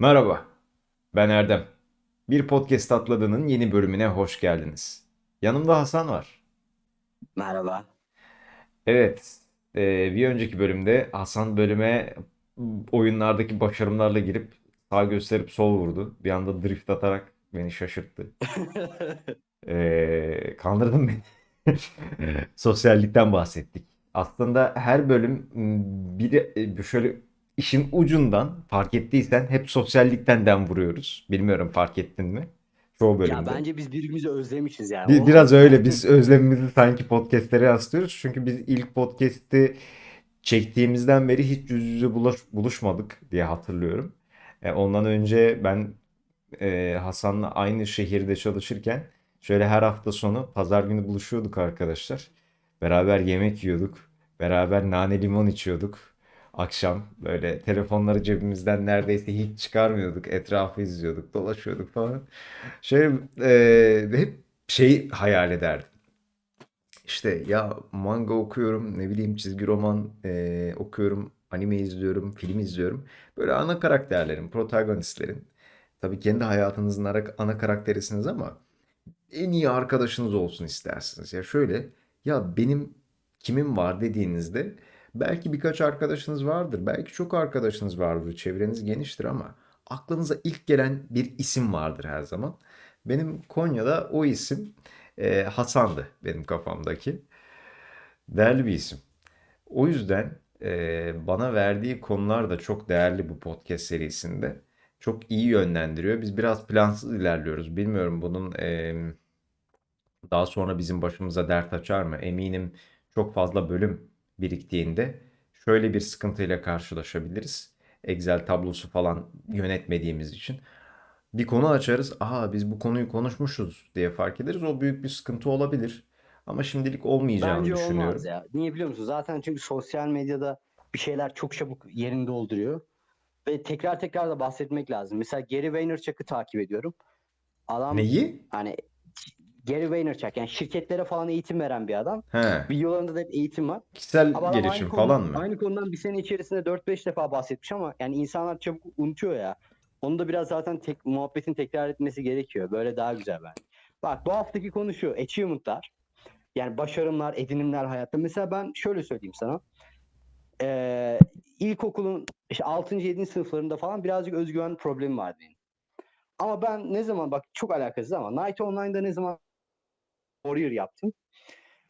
Merhaba, ben Erdem. Bir podcast atladığının yeni bölümüne hoş geldiniz. Yanımda Hasan var. Merhaba. Evet, e, bir önceki bölümde Hasan bölüme oyunlardaki başarımlarla girip sağ gösterip sol vurdu. Bir anda drift atarak beni şaşırttı. E, kandırdın beni. Sosyallikten bahsettik. Aslında her bölüm bir e, şöyle işin ucundan fark ettiysen hep sosyallikten dem vuruyoruz. Bilmiyorum fark ettin mi? Çoğu Ya bölümde. bence biz birbirimizi özlemişiz yani. Bir, biraz öyle biz özlemimizi sanki podcastlere yaslıyoruz. Çünkü biz ilk podcast'i çektiğimizden beri hiç yüz yüze bulaş- buluşmadık diye hatırlıyorum. E, ondan önce ben e, Hasan'la aynı şehirde çalışırken şöyle her hafta sonu pazar günü buluşuyorduk arkadaşlar. Beraber yemek yiyorduk. Beraber nane limon içiyorduk. Akşam böyle telefonları cebimizden neredeyse hiç çıkarmıyorduk. Etrafı izliyorduk, dolaşıyorduk falan. Şey e, hep şey hayal ederdim. İşte ya manga okuyorum, ne bileyim çizgi roman e, okuyorum, anime izliyorum, film izliyorum. Böyle ana karakterlerin, protagonistlerin. Tabii kendi hayatınızın ana karakterisiniz ama en iyi arkadaşınız olsun istersiniz. Ya şöyle, ya benim kimim var dediğinizde belki birkaç arkadaşınız vardır, belki çok arkadaşınız vardır, çevreniz geniştir ama aklınıza ilk gelen bir isim vardır her zaman. Benim Konya'da o isim e, Hasan'dı benim kafamdaki. Değerli bir isim. O yüzden e, bana verdiği konular da çok değerli bu podcast serisinde. Çok iyi yönlendiriyor. Biz biraz plansız ilerliyoruz. Bilmiyorum bunun e, daha sonra bizim başımıza dert açar mı? Eminim çok fazla bölüm biriktiğinde şöyle bir sıkıntıyla karşılaşabiliriz. Excel tablosu falan yönetmediğimiz için. Bir konu açarız. Aha biz bu konuyu konuşmuşuz diye fark ederiz. O büyük bir sıkıntı olabilir. Ama şimdilik olmayacağını bence olmaz düşünüyorum. ya. Niye biliyor musun? Zaten çünkü sosyal medyada bir şeyler çok çabuk yerini dolduruyor. Ve tekrar tekrar da bahsetmek lazım. Mesela Gary Vaynerchuk'u takip ediyorum. Adam Neyi? hani Gary Vaynerchuk yani şirketlere falan eğitim veren bir adam. He. Videolarında da hep eğitim var. Kişisel Ama adam gelişim aynı falan mı? aynı konudan bir sene içerisinde 4-5 defa bahsetmiş ama yani insanlar çabuk unutuyor ya. Onu da biraz zaten tek, muhabbetin tekrar etmesi gerekiyor. Böyle daha güzel bence. Bak bu haftaki konu şu. Achievement'lar. Yani başarımlar, edinimler hayatta. Mesela ben şöyle söyleyeyim sana. Ee, ilkokulun işte 6. 7. sınıflarında falan birazcık özgüven problemi vardı benim. Ama ben ne zaman bak çok alakasız ama Night Online'da ne zaman Warrior yaptım.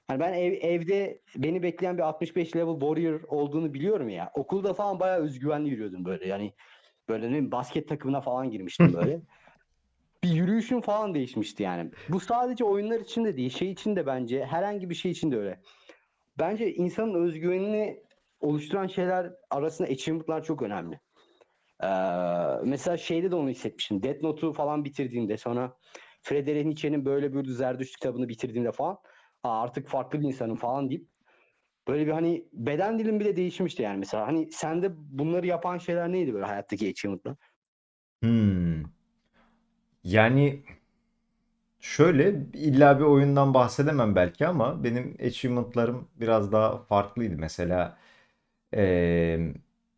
Hani ben ev, evde beni bekleyen bir 65 level warrior olduğunu biliyorum ya. Okulda falan bayağı özgüvenli yürüyordum böyle. Yani böyle ne basket takımına falan girmiştim böyle. bir yürüyüşüm falan değişmişti yani. Bu sadece oyunlar için de değil, şey için de bence herhangi bir şey için de öyle. Bence insanın özgüvenini oluşturan şeyler arasında achievement'lar çok önemli. Ee, mesela şeyde de onu hissetmiştim. Death Note'u falan bitirdiğimde sonra Friedrich Nietzsche'nin böyle bir Zerdüşt kitabını bitirdiğimde falan Aa, artık farklı bir insanım falan deyip böyle bir hani beden dilim bile değişmişti yani mesela. Hani sende bunları yapan şeyler neydi böyle hayattaki achievement'lar? Hmm. Yani şöyle illa bir oyundan bahsedemem belki ama benim achievement'larım biraz daha farklıydı. Mesela eee,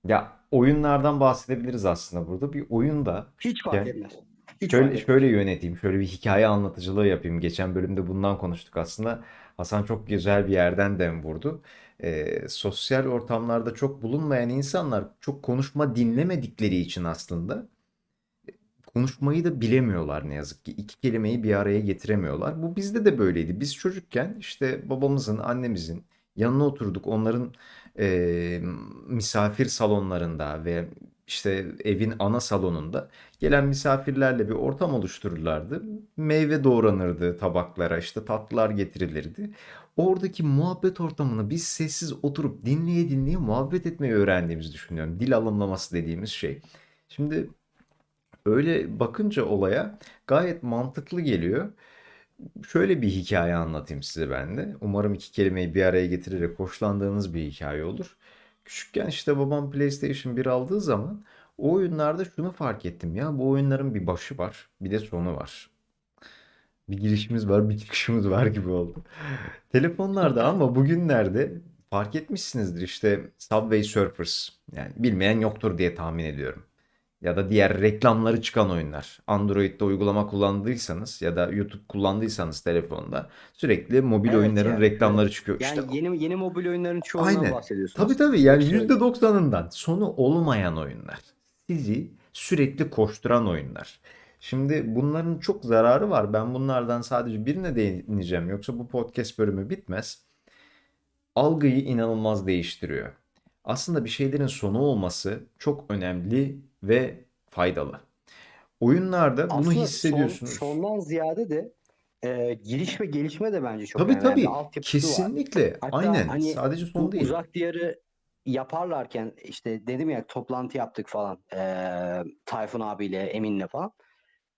ya oyunlardan bahsedebiliriz aslında burada. Bir oyunda Hiç fark etmez. Hiç Şöyle, şöyle yöneteyim, şöyle bir hikaye anlatıcılığı yapayım. Geçen bölümde bundan konuştuk aslında. Hasan çok güzel bir yerden dem vurdu. Ee, sosyal ortamlarda çok bulunmayan insanlar çok konuşma dinlemedikleri için aslında konuşmayı da bilemiyorlar ne yazık ki. İki kelimeyi bir araya getiremiyorlar. Bu bizde de böyleydi. Biz çocukken işte babamızın, annemizin yanına oturduk. Onların eee, misafir salonlarında ve işte evin ana salonunda gelen misafirlerle bir ortam oluştururlardı. Meyve doğranırdı tabaklara, işte tatlılar getirilirdi. Oradaki muhabbet ortamını biz sessiz oturup dinleye dinleye muhabbet etmeyi öğrendiğimizi düşünüyorum. Dil alımlaması dediğimiz şey. Şimdi Öyle bakınca olaya gayet mantıklı geliyor. Şöyle bir hikaye anlatayım size ben de. Umarım iki kelimeyi bir araya getirerek hoşlandığınız bir hikaye olur. Küçükken işte babam PlayStation 1 aldığı zaman o oyunlarda şunu fark ettim ya bu oyunların bir başı var bir de sonu var. Bir girişimiz var bir çıkışımız var gibi oldu. Telefonlarda ama bugünlerde fark etmişsinizdir işte Subway Surfers yani bilmeyen yoktur diye tahmin ediyorum. Ya da diğer reklamları çıkan oyunlar. Android'de uygulama kullandıysanız ya da YouTube kullandıysanız telefonda sürekli mobil Evet oyunların ya, reklamları çıkıyor. Yani İşte yeni yeni mobil oyunların çoğundan Aynen. bahsediyorsunuz. Tabii tabii yani Yoksa- %90'ından sonu olmayan oyunlar. Sizi sürekli koşturan oyunlar. Şimdi bunların çok zararı var. Ben bunlardan sadece birine değineceğim. Yoksa bu podcast bölümü bitmez. Algıyı inanılmaz değiştiriyor. Aslında bir şeylerin sonu olması çok önemli ve faydalı. Oyunlarda bunu Aslında son- hissediyorsunuz. sondan ziyade de e, giriş ve gelişme de bence çok Tabii önemli. Tabii. var. Kesinlikle. Hatta Aynen. hani Sadece son değil. uzak diyarı yaparlarken işte dedim ya toplantı yaptık falan eee Tayfun abiyle Emin'le falan.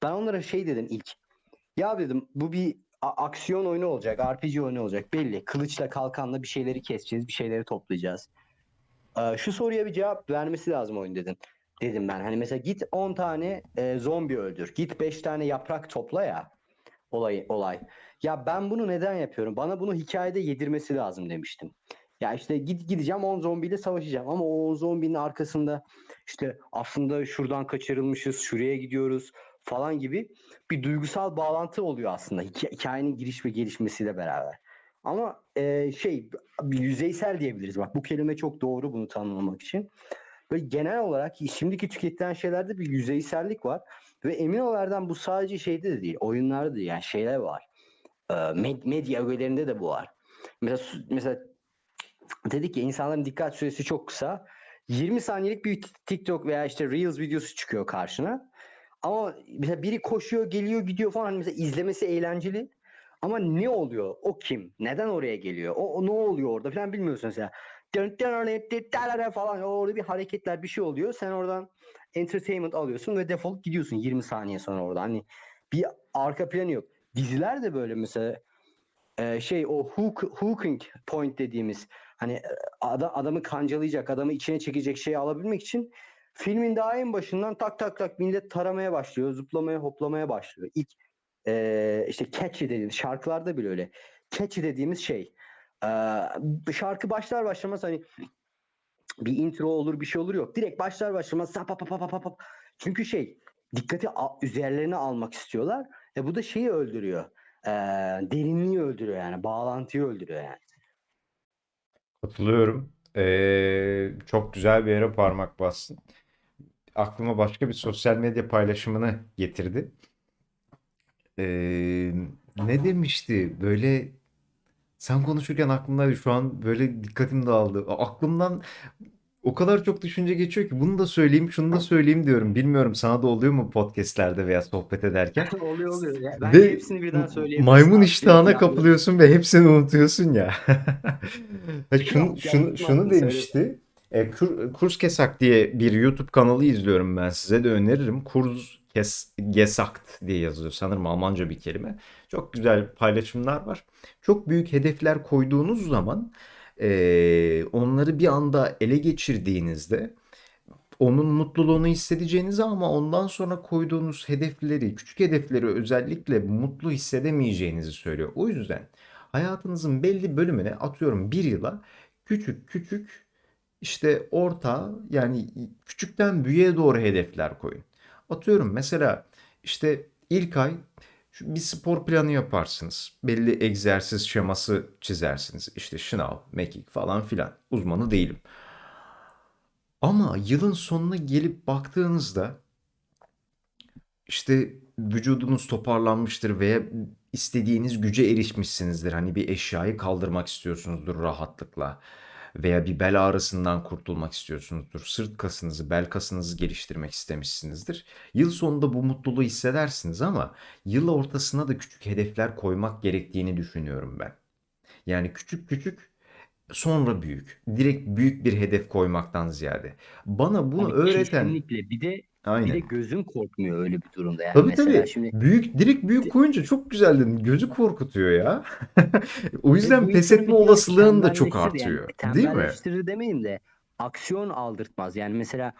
Ben onlara şey dedim ilk. Ya dedim bu bir aksiyon oyunu olacak, RPG oyunu olacak belli. Kılıçla kalkanla bir şeyleri keseceğiz, bir şeyleri toplayacağız. Eee, şu soruya bir cevap vermesi lazım oyun dedim. Dedim ben. Hani mesela git 10 tane eee, zombi öldür. Git 5 tane yaprak topla ya. Olay olay. Ya ben bunu neden yapıyorum? Bana bunu hikayede yedirmesi lazım demiştim. Ya işte git gideceğim 10 zombiyle savaşacağım ama o 10 zombinin arkasında işte aslında şuradan kaçırılmışız, şuraya gidiyoruz falan gibi bir duygusal bağlantı oluyor aslında hikaye- hikayenin giriş ve gelişmesiyle beraber. Ama e, şey yüzeysel diyebiliriz. Bak bu kelime çok doğru bunu tanımlamak için. Böyle genel olarak şimdiki tüketilen şeylerde bir yüzeysellik var. Ve emin ol Erdem bu sadece şeyde de değil. Oyunlarda da. Yani şeyler var. Ee, med- medya ögelerinde de bu var. Mesela mesela dedik ya insanların dikkat süresi çok kısa. 20 saniyelik bir TikTok veya işte Reels videosu çıkıyor karşına. Ama mesela biri koşuyor, geliyor, gidiyor falan. Hani mesela izlemesi eğlenceli. Ama ne oluyor? O kim? Neden oraya geliyor? O, o ne oluyor orada falan bilmiyorsun mesela. Falan orada bir hareketler bir şey oluyor. Sen oradan entertainment alıyorsun ve defolup gidiyorsun 20 saniye sonra orada. Hani bir arka planı yok. Diziler de böyle mesela e, şey o hook, hooking point dediğimiz hani e, ada- adamı kancalayacak, adamı içine çekecek şeyi alabilmek için filmin daha en başından tak tak tak millet taramaya başlıyor, zıplamaya, hoplamaya başlıyor. İlk e, işte catchy dediğimiz şarkılarda bile öyle. Catchy dediğimiz şey e, şarkı başlar başlamaz hani bir intro olur bir şey olur yok. Direkt başlar başlamaz sap pap pap pap pap. Çünkü şey dikkati üzerlerine almak istiyorlar. E bu da şeyi öldürüyor. E, derinliği öldürüyor yani. Bağlantıyı öldürüyor yani. Katılıyorum. Ee, çok güzel bir yere parmak bastın. Aklıma başka bir sosyal medya paylaşımını getirdi. Ee, ne demişti? Böyle sen konuşurken aklımda şu an böyle dikkatim dağıldı. A- Aklımdan o kadar çok düşünce geçiyor ki bunu da söyleyeyim, şunu da söyleyeyim diyorum. Bilmiyorum sana da oluyor mu podcastlerde veya sohbet ederken? oluyor oluyor. Ya, Ve bence hepsini birden söyleyebilirsin. maymun Abi, iştahına yani- kapılıyorsun ve hepsini unutuyorsun ya. Şunu, Yok, şunu, yanlış şunu mantığını demişti. E, Kur, Kurs Kesak diye bir YouTube kanalı izliyorum ben size de öneririm. Kurs Kes, Gesagt diye yazılıyor. Sanırım Almanca bir kelime. Çok güzel paylaşımlar var. Çok büyük hedefler koyduğunuz zaman e, onları bir anda ele geçirdiğinizde onun mutluluğunu hissedeceğinizi ama ondan sonra koyduğunuz hedefleri, küçük hedefleri özellikle mutlu hissedemeyeceğinizi söylüyor. O yüzden hayatınızın belli bölümüne atıyorum bir yıla küçük küçük işte orta yani küçükten büyüğe doğru hedefler koyun. Atıyorum mesela işte ilk ay bir spor planı yaparsınız. Belli egzersiz şeması çizersiniz. İşte şınav, mekik falan filan. Uzmanı değilim. Ama yılın sonuna gelip baktığınızda işte vücudunuz toparlanmıştır veya istediğiniz güce erişmişsinizdir. Hani bir eşyayı kaldırmak istiyorsunuzdur rahatlıkla veya bir bel ağrısından kurtulmak istiyorsunuzdur. Sırt kasınızı, bel kasınızı geliştirmek istemişsinizdir. Yıl sonunda bu mutluluğu hissedersiniz ama yıl ortasına da küçük hedefler koymak gerektiğini düşünüyorum ben. Yani küçük küçük sonra büyük. Direkt büyük bir hedef koymaktan ziyade. Bana bunu Abi öğreten Kesinlikle. Bir de bir de aynen. gözün korkmuyor öyle bir durumda yani. Tabii Mesela tabii. şimdi Büyük, direkt büyük koyunca çok güzel dedin. Gözü korkutuyor ya. O Ve yüzden bu pes etme olasılığın da çok tembelleştirir yani. artıyor. Değil mi? Demeyeyim de aksiyon aldırtmaz. Yani mesela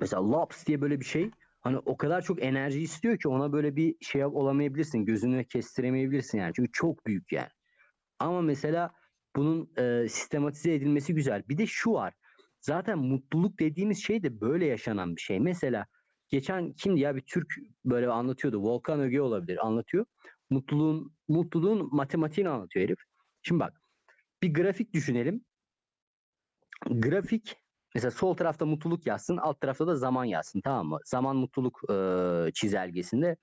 mesela Laps diye böyle bir şey hani o kadar çok enerji istiyor ki ona böyle bir şey olamayabilirsin. Gözünü kestiremeyebilirsin yani. Çünkü çok büyük yani. Ama mesela bunun e, sistematize edilmesi güzel. Bir de şu var. Zaten mutluluk dediğimiz şey de böyle yaşanan bir şey. Mesela geçen kimdi ya bir Türk böyle anlatıyordu. Volkan Öge olabilir anlatıyor. Mutluluğun mutluluğun matematiğini anlatıyor herif. Şimdi bak bir grafik düşünelim. Grafik mesela sol tarafta mutluluk yazsın, alt tarafta da zaman yazsın tamam mı? Zaman mutluluk eee, çizelgesinde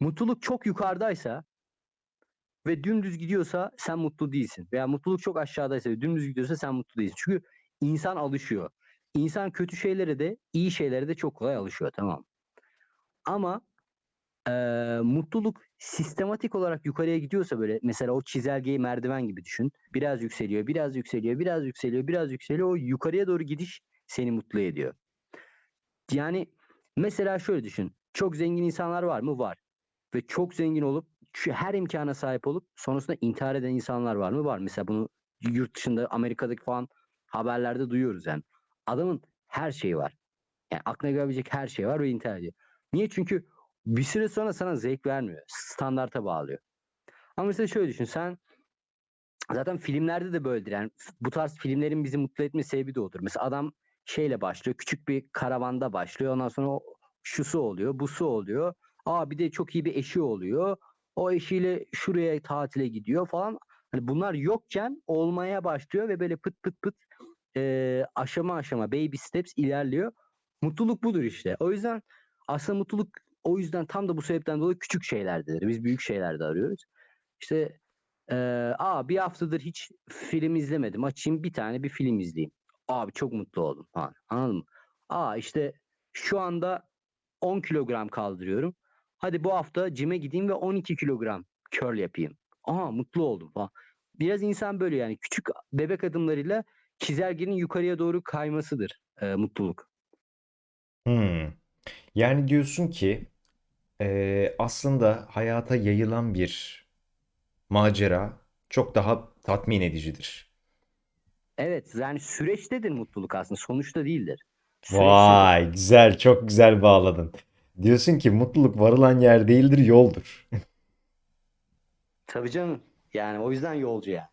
mutluluk çok yukarıdaysa ve dümdüz gidiyorsa sen mutlu değilsin. Veya mutluluk çok aşağıdaysa ve dümdüz gidiyorsa sen mutlu değilsin. Çünkü insan alışıyor. İnsan kötü şeylere de iyi şeylere de çok kolay alışıyor tamam? Ama eee, mutluluk sistematik olarak yukarıya gidiyorsa böyle mesela o çizelgeyi merdiven gibi düşün. Biraz yükseliyor, biraz yükseliyor, biraz yükseliyor, biraz yükseliyor. O yukarıya doğru gidiş seni mutlu ediyor. Yani mesela şöyle düşün. Çok zengin insanlar var mı? Var. Ve çok zengin olup her imkana sahip olup sonrasında intihar eden insanlar var mı? Var. Mesela bunu yurt dışında Amerika'daki falan haberlerde duyuyoruz yani. Adamın her şeyi var. Yani aklına gelebilecek her şey var ve intihar ediyor. Niye? Çünkü bir süre sonra sana zevk vermiyor. Standarta bağlıyor. Ama mesela şöyle düşün. Sen zaten filmlerde de böyledir. Yani bu tarz filmlerin bizi mutlu etme sebebi de odur. Mesela adam şeyle başlıyor. Küçük bir karavanda başlıyor. Ondan sonra şusu oluyor, busu oluyor. Aa bir de çok iyi bir eşi oluyor. O eşiyle şuraya tatile gidiyor falan. Hani bunlar yokken olmaya başlıyor ve böyle pıt pıt pıt eee, aşama aşama baby steps ilerliyor. Mutluluk budur işte. O yüzden aslında mutluluk o yüzden tam da bu sebepten dolayı küçük şeylerdedir. Biz büyük şeylerde arıyoruz. İşte eee aa bir haftadır hiç film izlemedim. Açayım bir tane bir film izleyeyim. Abi çok mutlu oldum falan. Anladın mı? Aa işte şu anda 10 kilogram kaldırıyorum. Hadi bu hafta cime gideyim ve 12 kilogram curl yapayım. Aha mutlu oldum falan. Biraz insan böyle yani küçük bebek adımlarıyla çizelgenin yukarıya doğru kaymasıdır e, mutluluk. Hmm. Yani diyorsun ki eee, aslında hayata yayılan bir macera çok daha tatmin edicidir. Evet yani süreçtedir mutluluk aslında sonuçta değildir. Süreçtedir. Vay, güzel, çok güzel bağladın. Diyorsun ki mutluluk varılan yer değildir, yoldur. Tabii canım. Yani o yüzden yolcu yani.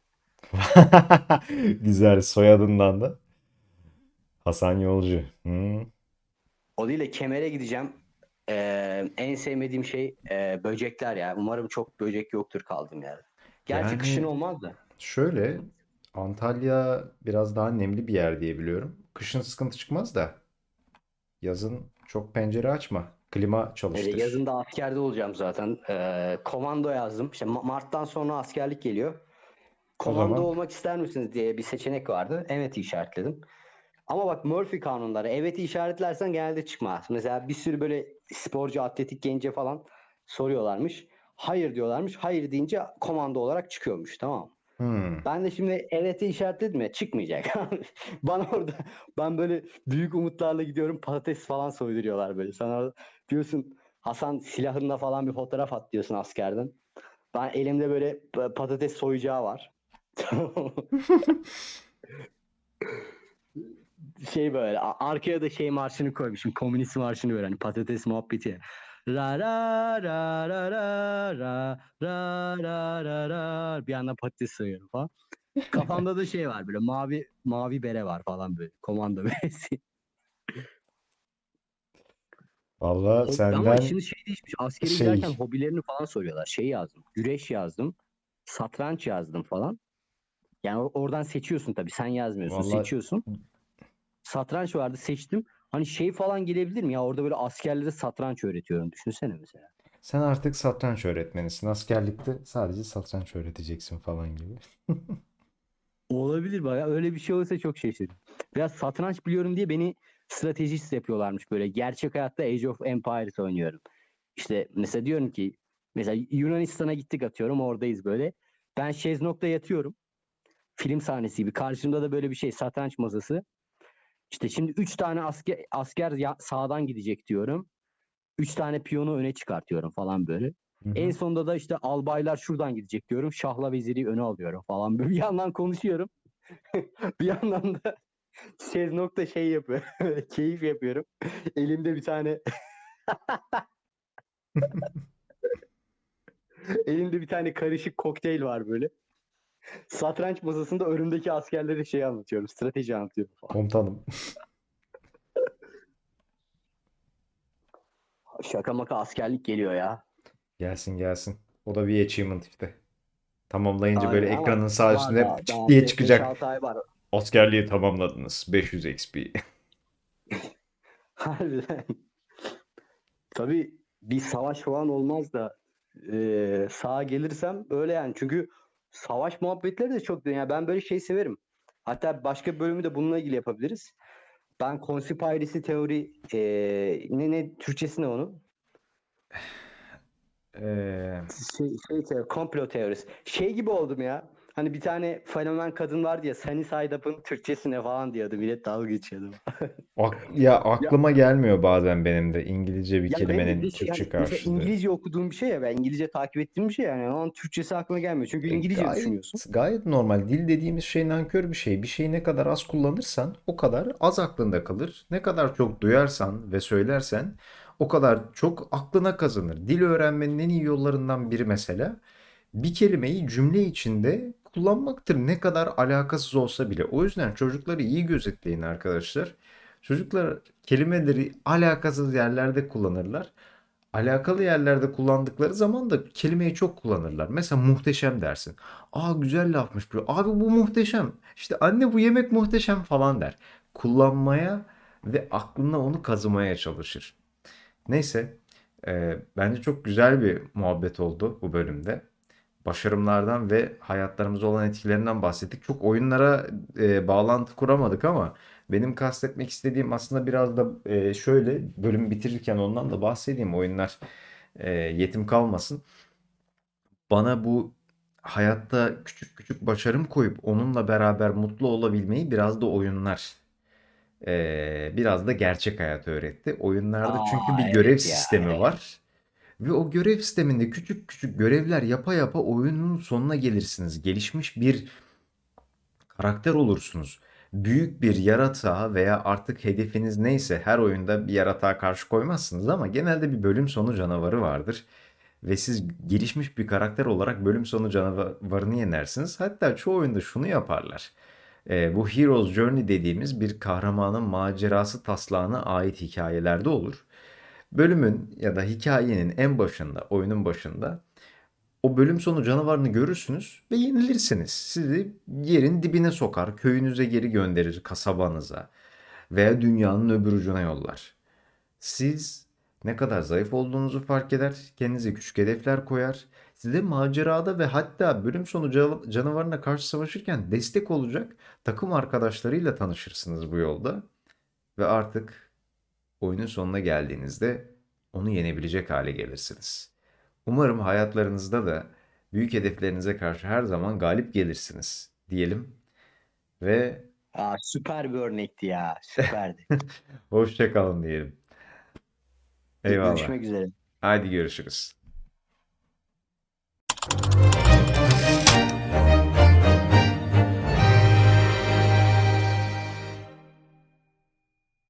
Güzel, soyadından da Hasan Yolcu. Hmm. O değil de Kemer'e gideceğim. Ee, en sevmediğim şey e, böcekler ya. Umarım çok böcek yoktur kaldığım yerde. Gerçi Yani kışın olmaz da. şöyle, Antalya biraz daha nemli bir yer diye biliyorum. Kışın sıkıntı çıkmaz da yazın çok pencere açma. Klima Ee, çalıştır. yazın da askerde olacağım zaten. Ee, komando yazdım. İşte Ma- Mart'tan sonra askerlik geliyor. Komando zaman olmak ister misiniz diye bir seçenek vardı. Evet işaretledim. Ama bak Murphy kanunları. Evet işaretlersen genelde çıkmaz. Mesela bir sürü böyle sporcu, atletik gence falan soruyorlarmış. Hayır diyorlarmış. Hayır deyince komando olarak çıkıyormuş. Tamam. mı? hmm. Ben de şimdi evet'i işaretledim ya çıkmayacak. Bana orada ben böyle büyük umutlarla gidiyorum patates falan soyduruyorlar böyle. Sana diyorsun Hasan silahınla falan bir fotoğraf at diyorsun askerden. Ben elimde böyle pa- patates soyacağı var. Şey böyle arkaya da şey marşını koymuşum. Komünist marşını böyle hani patates muhabbeti. Ra ra ra ra ra ra ra ra ra ra bir yandan patates soyuyorum falan. Kafamda da şey var böyle mavi mavi bere var falan böyle komando beresi. Valla Hobi- ama senden şimdi şey değişmiş. Giderken şey hobilerini falan soruyorlar. Şey yazdım. Güreş yazdım. Satranç yazdım falan. Yani or- oradan seçiyorsun tabii. Sen yazmıyorsun. valla Seçiyorsun. Satranç vardı seçtim. Hani şey falan gelebilir mi ya? Orada böyle askerlere satranç öğretiyorum. Düşünsene mesela. sen artık satranç öğretmenisin. Askerlikte sadece satranç öğreteceksin falan gibi. Olabilir baya. Öyle bir şey olursa çok şaşırırım. Biraz satranç biliyorum diye beni stratejist yapıyorlarmış böyle. Gerçek hayatta Age of Empires oynuyorum. İşte mesela diyorum ki mesela Yunanistan'a gittik atıyorum oradayız böyle. Ben şezlongda yatıyorum. Film sahnesi gibi. Karşımda da böyle bir şey satranç masası. İşte şimdi 3 tane asker, asker ya- sağdan gidecek diyorum. 3 tane piyonu öne çıkartıyorum falan böyle. Hı En sonunda da işte albaylar şuradan gidecek diyorum. Şahla veziri öne alıyorum falan. Böyle bir yandan konuşuyorum. bir yandan da şezlongda şey yapıyor. Keyif yapıyorum. Elimde bir tane elimde bir tane karışık kokteyl var böyle. Satranç masasında önümdeki askerlere şey anlatıyorum. Strateji anlatıyorum falan. Komutanım. Şaka maka askerlik geliyor ya. Gelsin gelsin. O da bir achievement işte. Tamamlayınca böyle Aynen ama ekranın sağ üstünde daha- daha diye beş- çıkacak. beş, altı ay var. Askerliği tamamladınız. 500 XP. Harbiden. Tabii bir savaş falan olmaz da eee sağa gelirsem öyle yani. Çünkü savaş muhabbetleri de çok yani ben böyle şey severim. Hatta başka bir bölümü de bununla ilgili yapabiliriz. Ben conspiracy teori eee ne ne Türkçesi ne onun? Ee, Şey, şey teori- komplo teorisi. Şey gibi oldum ya. Hani bir tane fenomen kadın vardı ya Sunny Side Up'ın Türkçesi ne falan diyordu. Millet dalga geçiyordu. ak- ya aklıma gelmiyor bazen benim de İngilizce bir Ya kelimenin de Türkçe yani karşılığı. İngilizce okuduğum bir şey ya ben İngilizce takip ettiğim bir şey yani onun Türkçesi aklıma gelmiyor. Çünkü E, İngilizce gayet, düşünüyorsun. gayet normal. Dil dediğimiz şey nankör bir şey. Bir şeyi ne kadar az kullanırsan o kadar az aklında kalır. Ne kadar çok duyarsan ve söylersen o kadar çok aklına kazanır. Dil öğrenmenin en iyi yollarından biri mesela bir kelimeyi cümle içinde kullanmaktır. Ne kadar alakasız olsa bile. O yüzden çocukları iyi gözetleyin arkadaşlar. Çocuklar kelimeleri alakasız yerlerde kullanırlar. Alakalı yerlerde kullandıkları zaman da kelimeyi çok kullanırlar. Mesela muhteşem dersin. Aa güzel lafmış bu. Abi bu muhteşem. İşte anne bu yemek muhteşem falan der. Kullanmaya ve aklına onu kazımaya çalışır. Neyse, e, bence çok güzel bir muhabbet oldu bu bölümde. Başarımlardan ve hayatlarımıza olan etkilerinden bahsettik. Çok oyunlara e, bağlantı kuramadık ama benim kastetmek istediğim aslında biraz da e, şöyle bölüm bitirirken ondan da bahsedeyim. Oyunlar e, yetim kalmasın. Bana bu hayatta küçük küçük başarım koyup onunla beraber mutlu olabilmeyi biraz da oyunlar e, biraz da gerçek hayat öğretti. Oyunlarda çünkü Aa bir görev evet ya sistemi evet. var. Ve o görev sisteminde küçük küçük görevler yapa yapa oyunun sonuna gelirsiniz. Gelişmiş bir karakter olursunuz. Büyük bir yaratığa veya artık hedefiniz neyse her oyunda bir yaratığa karşı koymazsınız ama genelde bir bölüm sonu canavarı vardır. Ve siz gelişmiş bir karakter olarak bölüm sonu canavarını yenersiniz. Hatta çoğu oyunda şunu yaparlar. Ee, bu Hero's Journey dediğimiz bir kahramanın macerası taslağına ait hikayelerde olur. Bölümün ya da hikayenin en başında, oyunun başında o bölüm sonu canavarını görürsünüz ve yenilirsiniz. Sizi yerin dibine sokar, köyünüze geri gönderir, kasabanıza veya dünyanın öbür ucuna yollar. Siz ne kadar zayıf olduğunuzu fark eder, kendinize küçük hedefler koyar, size macerada ve hatta bölüm sonu ca- canavarına karşı savaşırken destek olacak takım arkadaşlarıyla tanışırsınız bu yolda ve artık oyunun sonuna geldiğinizde onu yenebilecek hale gelirsiniz. Umarım hayatlarınızda da büyük hedeflerinize karşı her zaman galip gelirsiniz diyelim ve Aa, süper bir örnekti ya. Süperdi. Hoşçakalın diyelim. Eyvallah. Görüşmek üzere. Haydi görüşürüz.